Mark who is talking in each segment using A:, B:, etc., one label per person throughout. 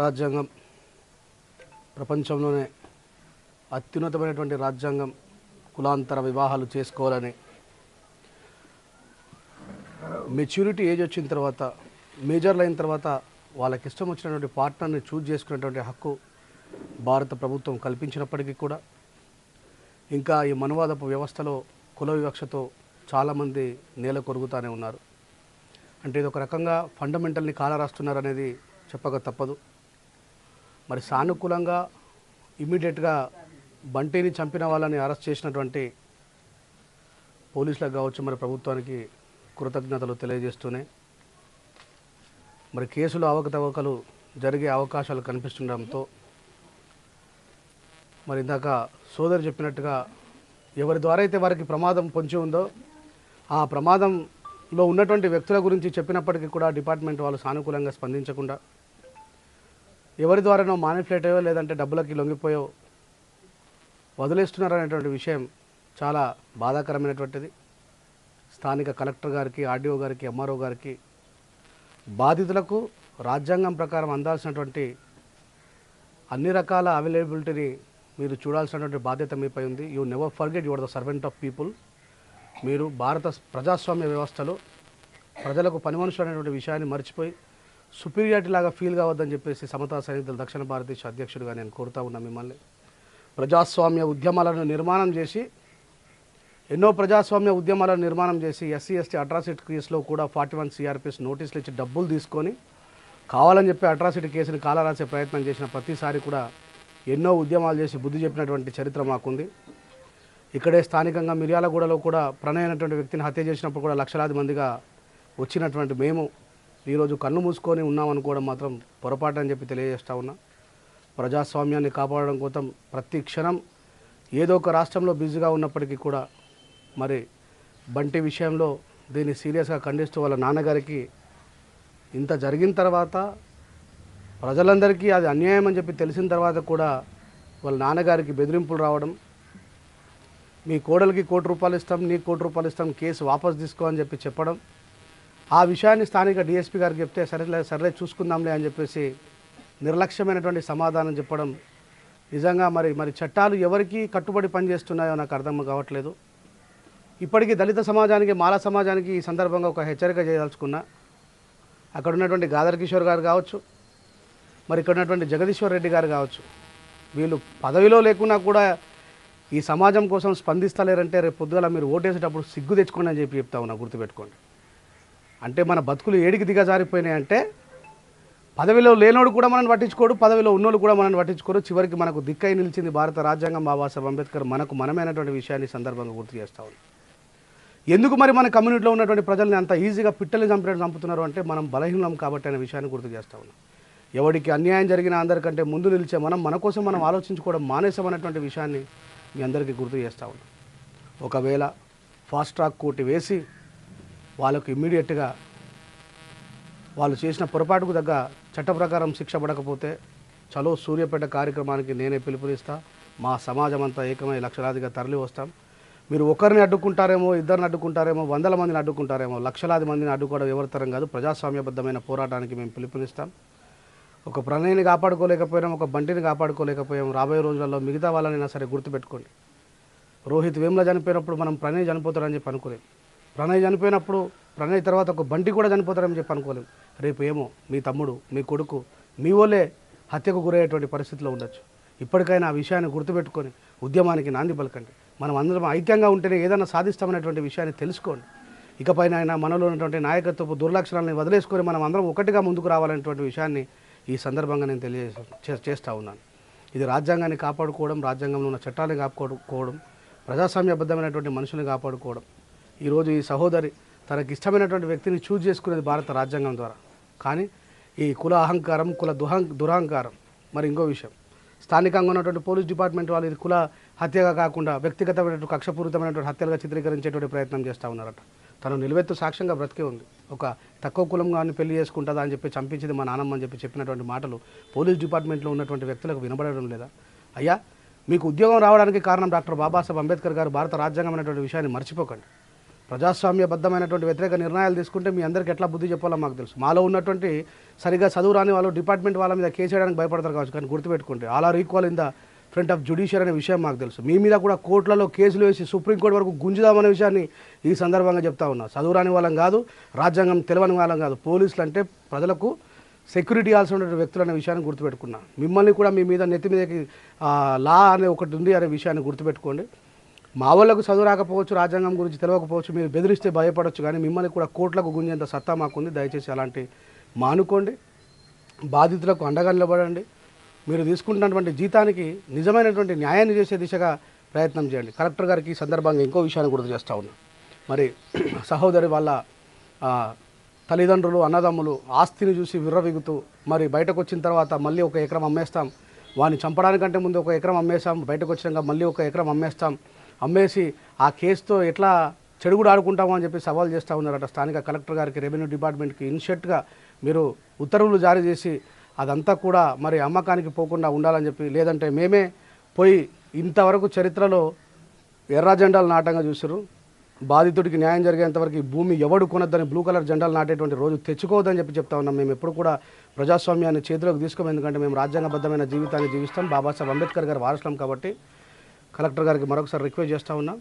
A: రాజ్యాంగం ప్రపంచంలోనే అత్యున్నతమైనటువంటి రాజ్యాంగం కులాంతర వివాహాలు చేసుకోవాలని. మెచ్యూరిటీ ఏజ్ వచ్చిన తర్వాత మేజర్లు అయిన తర్వాత వాళ్ళకి ఇష్టం వచ్చినటువంటి పార్ట్నర్ని చూజ్ చేసుకునేటువంటి హక్కు భారత ప్రభుత్వం కల్పించినప్పటికీ కూడా ఇంకా ఈ మనువాదపు వ్యవస్థలో కుల వివక్షతో చాలామంది నేల కొరుగుతూనే ఉన్నారు. అంటే ఇది ఒక రకంగా ఫండమెంటల్ని కాలరాస్తున్నారనేది చెప్పక తప్పదు. మరి సానుకూలంగా ఇమీడియట్గా బంటిని చంపిన వాళ్ళని అరెస్ట్ చేసినటువంటి పోలీసులకు కావచ్చు మరి ప్రభుత్వానికి కృతజ్ఞతలు తెలియజేస్తూనే మరి కేసులు అవకతవకలు జరిగే అవకాశాలు కనిపిస్తుండడంతో మరి ఇందాక సోదరు చెప్పినట్టుగా ఎవరి ద్వారా అయితే వారికి ప్రమాదం పొంచి ఉందో ఆ ప్రమాదంలో ఉన్నటువంటి వ్యక్తుల గురించి చెప్పినప్పటికీ కూడా డిపార్ట్మెంట్ వాళ్ళు సానుకూలంగా స్పందించకుండా ఎవరి ద్వారానో మానిఫ్లేట్ అయ్యో లేదంటే డబ్బులకి లొంగిపోయో వదిలేస్తున్నారనేటువంటి విషయం చాలా బాధాకరమైనటువంటిది. స్థానిక కలెక్టర్ గారికి ఆర్డీఓ గారికి ఎంఆర్ఓ గారికి బాధితులకు రాజ్యాంగం ప్రకారం అందాల్సినటువంటి అన్ని రకాల అవైలబిలిటీని మీరు చూడాల్సినటువంటి బాధ్యత మీపై ఉంది. You never forget your the servant of people. మీరు భారత ప్రజాస్వామ్య వ్యవస్థలో ప్రజలకు పని మనుషులు అనేటువంటి విషయాన్ని మర్చిపోయి సుపీరియారిటీ లాగా ఫీల్ కావద్దని చెప్పేసి సమతా సైనికులు దక్షిణ భారతదేశ అధ్యక్షుడిగా నేను కోరుతా ఉన్నా మిమ్మల్ని. ప్రజాస్వామ్య ఉద్యమాలను నిర్మాణం చేసి ఎన్నో ప్రజాస్వామ్య ఉద్యమాలను నిర్మాణం చేసి ఎస్సీ ఎస్టీ అట్రాసిటీ కేసులో కూడా ఫార్టీ వన్ సిఆర్పిఎస్ నోటీసులు ఇచ్చి డబ్బులు తీసుకొని కావాలని చెప్పి అట్రాసిటీ కేసుని కాలరాసే ప్రయత్నం చేసిన ప్రతిసారి కూడా ఎన్నో ఉద్యమాలు చేసి బుద్ధి చెప్పినటువంటి చరిత్ర మాకుంది. ఇక్కడే స్థానికంగా మిర్యాలగూడలో కూడా ప్రణయ్ అనేటువంటి వ్యక్తిని హత్య చేసినప్పుడు కూడా లక్షలాది మందిగా వచ్చినటువంటి మేము ఈరోజు కన్ను మూసుకొని ఉన్నామనుకోవడం మాత్రం పొరపాటు అని చెప్పి తెలియజేస్తా ఉన్నా. ప్రజాస్వామ్యాన్ని కాపాడడం కోసం ప్రతి క్షణం ఏదో ఒక రాష్ట్రంలో బిజీగా ఉన్నప్పటికీ కూడా మరి బంటి విషయంలో దీన్ని సీరియస్గా ఖండిస్తూ వాళ్ళ నాన్నగారికి ఇంత జరిగిన తర్వాత ప్రజలందరికీ అది అన్యాయం అని చెప్పి తెలిసిన తర్వాత కూడా వాళ్ళ నాన్నగారికి బెదిరింపులు రావడం మీ కోడలికి కోటి రూపాయలు ఇస్తాం నీ కోటి రూపాయలు ఇస్తాం కేసు వాపస్ తీసుకో అని చెప్పి చెప్పడం ఆ విషయాన్ని స్థానిక డిఎస్పీ గారు చెప్తే సరేలే సరే చూసుకుందాంలే అని చెప్పేసి నిర్లక్ష్యమైనటువంటి సమాధానం చెప్పడం నిజంగా మరి మరి చట్టాలు ఎవరికి కట్టుబడి పనిచేస్తున్నాయో నాకు అర్థం కావట్లేదు. ఇప్పటికీ దళిత సమాజానికి మాల సమాజానికి ఈ సందర్భంగా ఒక హెచ్చరిక చేయదలుచుకున్నా. అక్కడ ఉన్నటువంటి గాదర్ కిషోర్ గారు కావచ్చు మరి ఇక్కడ ఉన్నటువంటి జగదీశ్వర్ రెడ్డి గారు కావచ్చు వీళ్ళు పదవిలో లేకున్నా కూడా ఈ సమాజం కోసం స్పందిస్తలేరంటే రేపు పొద్దుగల మీరు ఓటేసేటప్పుడు సిగ్గు తెచ్చుకోండి అని చెప్పి చెప్తా ఉన్నా గుర్తుపెట్టుకోండి. అంటే మన బతుకులు ఏడికి దిగజారిపోయినాయి అంటే పదవిలో లేనోడు కూడా మనల్ని పట్టించుకోడు పదవిలో ఉన్నోళ్ళు కూడా మనల్ని పట్టించుకోరు. చివరికి మనకు దిక్కై నిలిచింది భారత రాజ్యాంగం బాబాసాహెబ్ అంబేద్కర్. మనకు మనమైనటువంటి విషయాన్ని సందర్భంగా గుర్తు చేస్తా ఎందుకు మరి మన కమ్యూనిటీలో ఉన్నటువంటి ప్రజల్ని అంత ఈజీగా పిట్టల్ని చంపినట్టు చంపుతున్నారు అంటే మనం బలహీనం కాబట్టి అనే విషయాన్ని గుర్తు చేస్తా ఉన్నాం. ఎవరికి అన్యాయం జరిగిన అందరికంటే ముందు నిలిచే మనం మన కోసం మనం ఆలోచించుకోవడం మానేసామన్నటువంటి విషయాన్ని మీ అందరికీ గుర్తు చేస్తా ఉన్నాం. ఒకవేళ ఫాస్ట్ ట్రాక్ కోటి వేసి వాళ్ళకు ఇమ్మీడియట్గా వాళ్ళు చేసిన పొరపాటుకు తగ్గ చట్ట ప్రకారం శిక్ష పడకపోతే చలో సూర్యపేట కార్యక్రమానికి నేనే పిలుపునిస్తా. మా సమాజం అంతా ఏకమై లక్షలాదిగా తరలి వస్తాం. మీరు ఒకరిని అడ్డుకుంటారేమో ఇద్దరిని అడ్డుకుంటారేమో వందల మందిని అడ్డుకుంటారేమో లక్షలాది మందిని అడ్డుకోవడం ఎవరితరం కాదు. ప్రజాస్వామ్యబద్ధమైన పోరాటానికి మేము పిలుపునిస్తాం. ఒక ప్రణయిని కాపాడుకోలేకపోయాం ఒక బంటిని కాపాడుకోలేకపోయాం. రాబోయే రోజులలో మిగతా వాళ్ళనైనా సరే గుర్తుపెట్టుకోండి. రోహిత్ వేముల చనిపోయినప్పుడు మనం ప్రణయ్ చనిపోతాడని చెప్పి అనుకోలేం ప్రణయ్ చనిపోయినప్పుడు ప్రణయ్ తర్వాత ఒక బంటి కూడా చనిపోతారని చెప్పి అనుకోలేం. రేపు ఏమో మీ తమ్ముడు మీ కొడుకు మీ వాళ్ళే హత్యకు గురయ్యేటువంటి పరిస్థితిలో ఉండొచ్చు. ఇప్పటికైనా ఆ విషయాన్ని గుర్తుపెట్టుకొని ఉద్యమానికి నాంది పలకండి. మనం అందరం ఐక్యంగా ఉంటేనే ఏదైనా సాధిస్తామనేటువంటి విషయాన్ని తెలుసుకోండి. ఇకపైన అయినా మనలో ఉన్నటువంటి నాయకత్వపు దుర్లక్షణాలను వదిలేసుకొని మనం అందరం ఒకటిగా ముందుకు రావాలనేటువంటి విషయాన్ని ఈ సందర్భంగా నేను తెలియజే చే- చేస్తా ఉన్నాను. ఇది రాజ్యాంగాన్ని కాపాడుకోవడం రాజ్యాంగంలో ఉన్న చట్టాలను కాపాడుకోవడం ప్రజాస్వామ్యబద్ధమైనటువంటి మనుషుల్ని కాపాడుకోవడం ఈరోజు ఈ సహోదరి తనకి ఇష్టమైనటువంటి వ్యక్తిని చూజ్ చేసుకునేది భారత రాజ్యాంగం ద్వారా. కానీ ఈ కుల అహంకారం కుల దుహం దురహంకారం. మరి ఇంకో విషయం. స్థానికంగా ఉన్నటువంటి పోలీస్ డిపార్ట్మెంట్ వాళ్ళు ఇది కుల హత్యగా కాకుండా వ్యక్తిగతమైనటువంటి కక్షపూరితమైనటువంటి హత్యలుగా చిత్రీకరించేటువంటి ప్రయత్నం చేస్తూ ఉన్నారట. తను నిలువెత్తు సాక్ష్యంగా బ్రతికే ఉంది. ఒక తక్కువ కులం కానీ పెళ్ళి చేసుకుంటుందా అని చెప్పి చంపించింది మా నాన్నమ్మ అని చెప్పి చెప్పినటువంటి మాటలు పోలీస్ డిపార్ట్మెంట్లో ఉన్నటువంటి వ్యక్తులకు వినబడడం లేదా? అయ్యా మీకు ఉద్యోగం రావడానికి కారణం డాక్టర్ బాబాసాహెబ్ అంబేద్కర్ గారు భారత రాజ్యాంగం అనేటువంటి విషయాన్ని మర్చిపోకండి. ప్రజాస్వామ్యబద్ధమైనటువంటి వ్యతిరేక నిర్ణయాలు తీసుకుంటే మీ అందరికి ఎట్లా బుద్ధి చెప్పాలో మాకు తెలుసు. మాలో ఉన్నటువంటి సరిగా చదువు రాని వాళ్ళు డిపార్ట్మెంట్ వాళ్ళ మీద కేసు వేయడానికి భయపడతారు కావచ్చు కానీ గుర్తుపెట్టుకుంటే all are equal in the front of judiciary అనే విషయం మాకు తెలుసు. మీ మీద కూడా కోర్టులలో కేసులు వేసి సుప్రీంకోర్టు వరకు గుంజుదామనే విషయాన్ని ఈ సందర్భంగా చెప్తా ఉన్నా. చదువు రాని వాళ్ళం కాదు రాజ్యాంగం తెలియని వాళ్ళం కాదు. పోలీసులు అంటే ప్రజలకు సెక్యూరిటీ ఇవ్వాల్సిన వ్యక్తులు అనే విషయాన్ని గుర్తుపెట్టుకున్నా. మిమ్మల్ని కూడా మీ మీద నెత్తి మీదకి లా అనే ఒకటి ఉంది అనే విషయాన్ని గుర్తుపెట్టుకోండి. మా వాళ్ళకు చదువు రాకపోవచ్చు రాజ్యాంగం గురించి తెలియకపోవచ్చు మీరు బెదిరిస్తే భయపడవచ్చు కానీ మిమ్మల్ని కూడా కోట్లకు గుంజేంత సత్తా మాకుంది. దయచేసి అలాంటి మానుకోండి. బాధితులకు అండగా నిలబడండి మీరు తీసుకుంటున్నటువంటి జీతానికి నిజమైనటువంటి న్యాయాన్ని చేసే దిశగా ప్రయత్నం చేయండి. కలెక్టర్ గారికి ఈ సందర్భంగా ఇంకో విషయాన్ని గుర్తు చేస్తూ ఉన్నా. మరి సహోదరి వాళ్ళ తల్లిదండ్రులు అన్నదమ్ములు ఆస్తిని చూసి విర్రవిగుతూ మరి బయటకు వచ్చిన తర్వాత మళ్ళీ ఒక ఎకరం అమ్మేస్తాం. వాడిని చంపడానికంటే ముందు ఒక ఎకరం అమ్మేస్తాం బయటకు వచ్చినాక మళ్ళీ ఒక ఎకరం అమ్మేస్తాం. అమ్మేసి ఆ కేసుతో ఎట్లా చెడుగుడు ఆడుకుంటామో అని చెప్పి సవాల్ చేస్తూ ఉన్నారట స్థానిక కలెక్టర్ గారికి రెవెన్యూ డిపార్ట్మెంట్కి. ఇన్షర్ట్గా మీరు ఉత్తర్వులు జారీ చేసి అదంతా కూడా మరి అమ్మకానికి పోకుండా ఉండాలని చెప్పి లేదంటే మేమే పోయి ఇంతవరకు చరిత్రలో ఎర్ర జెండాలు నాటంగా చూసారు బాధితుడికి న్యాయం జరిగేంతవరకు ఈ భూమి ఎవడు కొనద్దని బ్లూ కలర్ జెండాలు నాటేటువంటి రోజు తెచ్చుకోవద్దని చెప్పి చెప్తా ఉన్నాం. మేము ఎప్పుడు కూడా ప్రజాస్వామ్యాన్ని చేతిలోకి తీసుకోము ఎందుకంటే మేము రాజ్యాంగబద్ధమైన జీవితాన్ని జీవిస్తాం. బాబాసాహెబ్ అంబేద్కర్ గారు వారసులం కాబట్టి కలెక్టర్ గారికి మరొకసారి రిక్వెస్ట్ చేస్తూ ఉన్నా.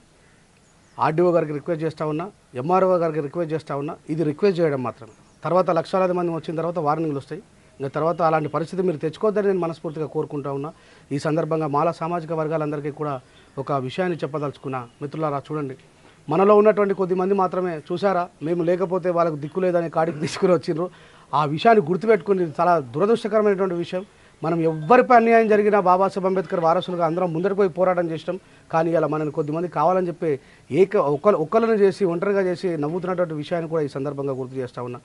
A: ఆర్డీఓ గారికి రిక్వెస్ట్ చేస్తూ ఉన్నా. ఎంఆర్ఓ గారికి రిక్వెస్ట్ చేస్తూ ఉన్నా. ఇది రిక్వెస్ట్ చేయడం మాత్రమే. తర్వాత లక్షలాది మంది వచ్చిన తర్వాత వార్నింగ్లు వస్తాయి. ఇంకా తర్వాత అలాంటి పరిస్థితి మీరు తెచ్చుకోవద్దని నేను మనస్ఫూర్తిగా కోరుకుంటా ఉన్నా. ఈ సందర్భంగా మాల సామాజిక వర్గాలందరికీ కూడా ఒక విషయాన్ని చెప్పదలుచుకున్నా మిత్రులారా చూడండి. మనలో ఉన్నటువంటి కొద్ది మంది మాత్రమే చూసారా మేము లేకపోతే వాళ్ళకు దిక్కు లేదని కాడికి తీసుకుని వచ్చిండ్రు ఆ విషయాన్ని గుర్తుపెట్టుకుని చాలా దురదృష్టకరమైనటువంటి విషయం. మనం ఎవ్వరిపై అన్యాయం జరిగినా బాబాసాహెబ్ అంబేద్కర్ వారసులుగా అందరం ముందరికి పోయి పోరాటం చేసినాం. కానీ ఇలా మనల్ని కొద్దిమంది కావాలని చెప్పి ఏక ఒక్క ఒక్కలను చేసి ఒంటరిగా చేసి నవ్వుతున్నటువంటి విషయాన్ని కూడా ఈ సందర్భంగా గుర్తు చేస్తా ఉన్నా.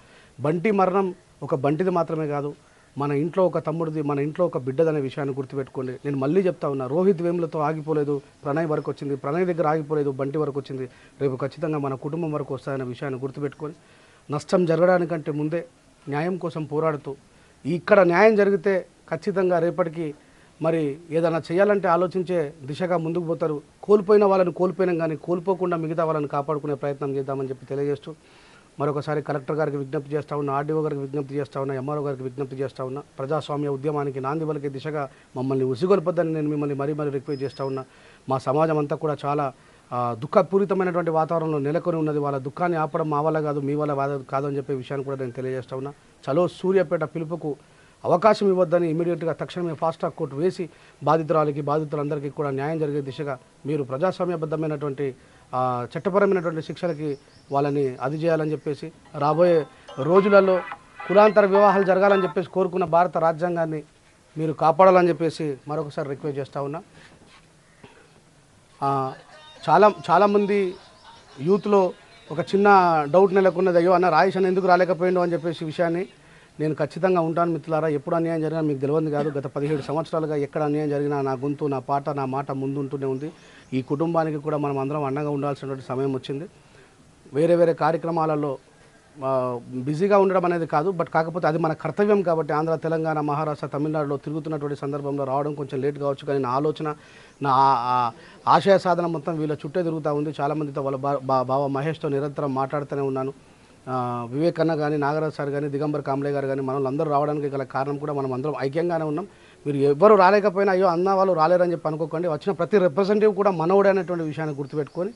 A: బంటి మరణం ఒక బంటిది మాత్రమే కాదు. మన ఇంట్లో ఒక తమ్ముడిది మన ఇంట్లో ఒక బిడ్డదనే విషయాన్ని గుర్తుపెట్టుకోండి. నేను మళ్ళీ చెప్తా ఉన్నా రోహిత్ వేములతో ఆగిపోలేదు ప్రణయ్ వరకు వచ్చింది. ప్రణయ్ దగ్గర ఆగిపోలేదు బంటి వరకు వచ్చింది. రేపు ఖచ్చితంగా మన కుటుంబం వరకు వస్తాయనే విషయాన్ని గుర్తుపెట్టుకొని నష్టం జరగడానికంటే ముందే న్యాయం కోసం పోరాడుతూ ఇక్కడ న్యాయం జరిగితే ఖచ్చితంగా రేపటికి మరి ఏదైనా చేయాలంటే ఆలోచించే దిశగా ముందుకు పోతారు. కోల్పోయిన వాళ్ళని కోల్పోయినా కానీ కోల్పోకుండా మిగతా వాళ్ళని కాపాడుకునే ప్రయత్నం చేద్దామని చెప్పి తెలియజేస్తూ మరొకసారి కలెక్టర్ గారికి విజ్ఞప్తి చేస్తా ఉన్నా ఆర్డీఓ గారికి విజ్ఞప్తి చేస్తా ఉన్నా ఎంఆర్ఓ గారికి విజ్ఞప్తి చేస్తా ఉన్నా ప్రజాస్వామ్య ఉద్యమానికి నాంది పలికే దిశగా మమ్మల్ని ఉసిగొల్పొద్దని నేను మిమ్మల్ని మరీ మరీ రిక్వెస్ట్ చేస్తా ఉన్నా. మా సమాజం అంతా కూడా చాలా దుఃఖపూరితమైనటువంటి వాతావరణంలో నెలకొని ఉన్నది. వాళ్ళ దుఃఖాన్ని ఆపడం మా వల్ల కాదు మీ వల్ల కాదు అని చెప్పే విషయాన్ని కూడా నేను తెలియజేస్తా ఉన్నా. చలో సూర్యాపేట పిలుపుకు అవకాశం ఇవ్వద్దని ఇమీడియట్గా తక్షణమే ఫాస్ట్ ట్రాక్ కోర్టు వేసి బాధితురాలకి బాధితులందరికీ కూడా న్యాయం జరిగే దిశగా మీరు ప్రజాస్వామ్యబద్ధమైనటువంటి చట్టపరమైనటువంటి శిక్షలకి వాళ్ళని అది చేయాలని చెప్పేసి రాబోయే రోజులలో కులాంతర వివాహాలు జరగాలని చెప్పేసి కోరుకున్న భారత రాజ్యాంగాన్ని మీరు కాపాడాలని చెప్పేసి మరొకసారి రిక్వెస్ట్ చేస్తా ఉన్నా. చాలా చాలామంది యూత్లో ఒక చిన్న డౌట్ నెలకొన్నది అయ్యో అన్న రాయేష్ ఎందుకు రాలేకపోయిండు? అని చెప్పేసి విషయాన్ని నేను ఖచ్చితంగా ఉంటాను మిత్రులారా. ఎప్పుడు అన్యాయం జరిగినా మీకు తెలియదు కాదు. గత పదిహేడు సంవత్సరాలుగా ఎక్కడ అన్యాయం జరిగినా నా గొంతు నా పాట నా మాట ముందుంటూనే ఉంది. ఈ కుటుంబానికి కూడా మనం అందరం అండగా ఉండాల్సినటువంటి సమయం వచ్చింది. వేరే వేరే కార్యక్రమాలలో బిజీగా ఉండడం అనేది కాదు. బట్ కాకపోతే అది మన కర్తవ్యం కాబట్టి ఆంధ్ర తెలంగాణ మహారాష్ట్ర తమిళనాడులో తిరుగుతున్నటువంటి సందర్భంలో రావడం కొంచెం లేట్ కావచ్చు. కానీ నా ఆలోచన నా ఆశయ సాధన మొత్తం వీళ్ళ చుట్టే తిరుగుతూ ఉంది. చాలామందితో వాళ్ళ బా బా- బావ మహేష్తో నిరంతరం మాట్లాడుతూనే ఉన్నాను. వివేక్ అన్న కానీ నాగరాజ్ సార్ కానీ దిగంబర్ కాంబ్లే గారు కానీ మనం అందరూ రావడానికి గల కారణం కూడా మనం అందరం ఐక్యంగానే ఉన్నాం. మీరు ఎవరు రాలేకపోయినా అయ్యో అన్న వాళ్ళు రాలేరని చెప్పి అనుకోకండి. వచ్చిన ప్రతి రిప్రజెంటేటివ్ కూడా మనవుడే అనేటువంటి విషయాన్ని గుర్తుపెట్టుకొని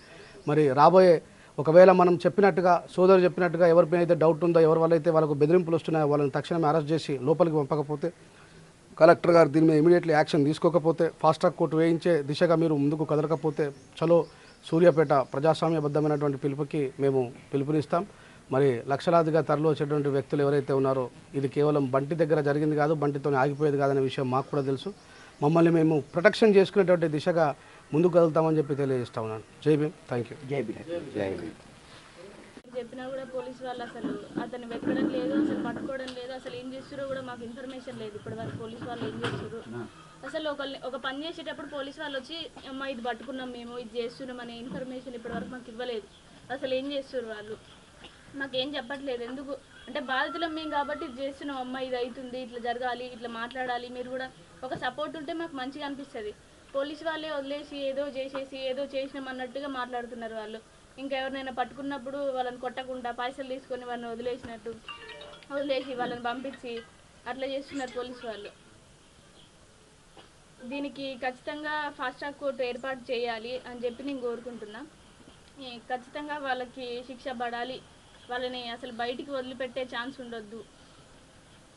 A: మరి రాబోయే ఒకవేళ మనం చెప్పినట్టుగా సోదరు చెప్పినట్టుగా ఎవరిపైన అయితే డౌట్ ఉందో ఎవరి వల్ల అయితే వాళ్ళకు బెదిరింపులు వస్తున్నాయో వాళ్ళని తక్షణమే అరెస్ట్ చేసి లోపలికి పంపకపోతే కలెక్టర్ గారు దీని మీద ఇమీడియట్లీ యాక్షన్ తీసుకోకపోతే ఫాస్ట్ ట్రాక్ కోర్టు వేయించే దిశగా మీరు ముందుకు కదలకపోతే చలో సూర్యాపేట ప్రజాస్వామ్యబద్ధమైనటువంటి పిలుపుకి మేము పిలుపునిస్తాం. మరి లక్షలాదిగా తరలి వచ్చేటువంటి వ్యక్తులు ఎవరైతే ఉన్నారో ఇది కేవలం బంటి దగ్గర జరిగింది కాదు బంటితో ఆగిపోయేది కాదనే విషయం మాకు కూడా తెలుసు. మమ్మల్ని మేము ప్రొటెక్షన్ చేసుకునేటువంటి దిశగా ముందుకు కదులుతామని చెప్పి తెలియజేస్తా ఉన్నాను. జై భీమ్. థ్యాంక్ యూ
B: జై భీమ్. జై భీమ్.
C: చెప్పినా కూడా పోలీస్ వాళ్ళు అసలు అతను వెతకడం లేదు అసలు పట్టుకోవడం లేదు అసలు ఏం చేస్తారో కూడా మాకు ఇన్ఫర్మేషన్ లేదు. ఇప్పటి వరకు పోలీస్ వాళ్ళు ఏం చేస్తారు అసలు ఒక ఒక పని చేసేటప్పుడు పోలీస్ వాళ్ళు వచ్చి అమ్మ ఇది పట్టుకున్నాం మేము ఇది చేస్తున్నాం అనే ఇన్ఫర్మేషన్ ఇప్పటి వరకు మాకు ఇవ్వలేదు. అసలు ఏం చేస్తారు వాళ్ళు? మాకేం చెప్పట్లేదు. ఎందుకు? అంటే బాధితులం మేము కాబట్టి ఇది చేస్తున్నాం. అమ్మ ఇది అవుతుంది ఇట్లా జరగాలి ఇట్లా మాట్లాడాలి. మీరు కూడా ఒక సపోర్ట్ ఉంటే మాకు మంచిగా అనిపిస్తుంది. పోలీస్ వాళ్ళే వదిలేసి ఏదో చేసేసి ఏదో చేసినాం అన్నట్టుగా మాట్లాడుతున్నారు వాళ్ళు. ఇంకా ఎవరినైనా పట్టుకున్నప్పుడు వాళ్ళని కొట్టకుండా పైసలు తీసుకొని వాళ్ళని వదిలేసినట్టు వదిలేసి వాళ్ళని పంపించి అట్లా చేస్తున్నారు పోలీసు వాళ్ళు. దీనికి ఖచ్చితంగా ఫాస్ట్ ట్రాక్ కోర్టు ఏర్పాటు చేయాలి అని చెప్పి నేను కోరుకుంటున్నా. ఖచ్చితంగా వాళ్ళకి శిక్ష పడాలి. వాళ్ళని అసలు బయటికి వదిలిపెట్టే ఛాన్స్ ఉండొద్దు.